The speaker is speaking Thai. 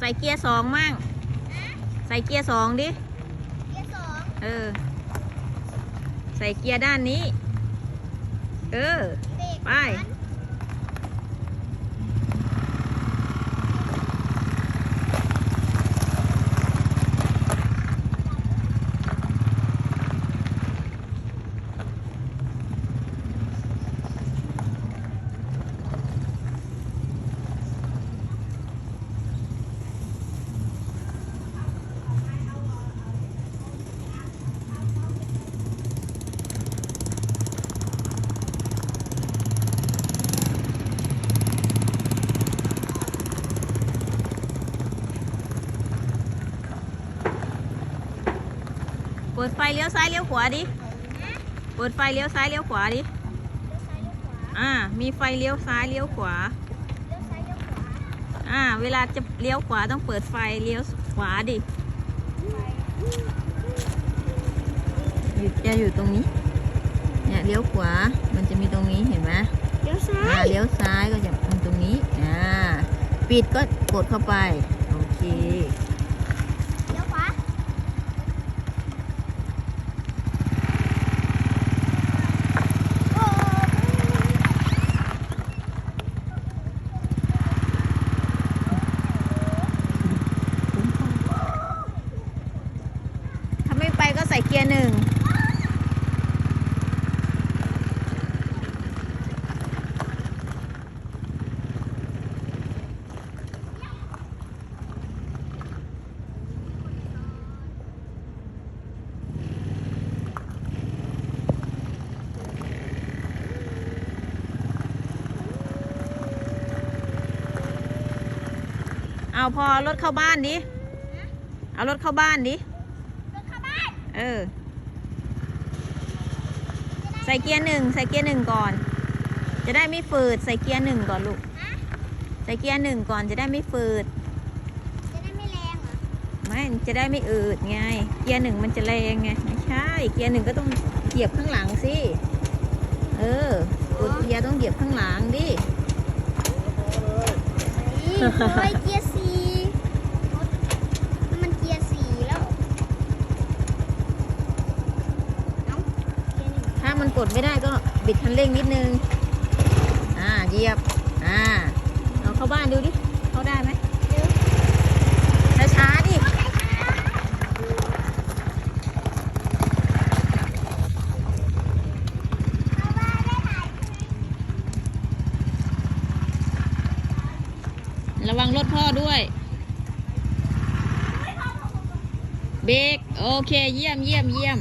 ส่เกียร์สองมั่งใส่เกียร์สองดิ เกียร์สองเออ ใส่เกียร์ด้านนี้ เออเบรกไป ปิดไฟเลี้ยวซ้ายเลี้ยวขวาดิ เปิดไฟเลี้ยวซ้ายเลี้ยวขวาดิเลี้ยวซ้ายเลี้ยวขวาอ่า มีไฟเลี้ยวซ้ายเลี้ยวขวาเลี้ยวซ้ายเลี้ยวขวา อ่า เวลาจะเลี้ยวขวาต้องเปิดไฟเลี้ยวขวาดิอยู่จะอยู่ตรงนี้ เนี่ยเลี้ยวขวา มันจะมีตรงนี้เห็นไหมเลี้ยวซ้าอ่ายเลี้ยวซ้ายก็จะเป็นตรงนี้ อ่า ปิดก็กดเข้าไป โอเค เลี้ยวขวาโอ้ ถ้าไม่ไปก็ใส่ เกียร์หนึ่งเอาพอรถเข้าบ้านดิ เอารถเข้าบ้านดิ เออ ใส่เกียร์หนึ่งใส่เกียร์หนึ่งก่อน จะได้ไม่ฝืดใส่เกียร์หนึ่งก่อนลูกฮะใส่เกียร์หนึ่งก่อนจะได้ไม่ฝืด จะได้ไม่แรงเหรอ ไม่จะได้ไม่อืดไง เกียร์หนึ่งมันจะแรงไง ไม่ใช่ เกียร์หนึ่งก็ต้องเหยียบข้างหลังสิ เออกดเกียร์ต้องเหยียบข้างหลังดินี่โอ้ยเกียร์สี่รถมันเกียร์สี่แล้วเอ้าเกียร์หนึ่ง ถ้า มันกดไม่ได้ก็บิดคันเร่งนิดนึง อ่าเหยียบ อ่าเอาเข้าบ้านดูดิ เข้าได้ไหมช้าๆดิเข้าบ้าด้ไหมระวังรถพ่อด้วย เบรกโอเค เยี่ยมเยี่ยมเยี่ยม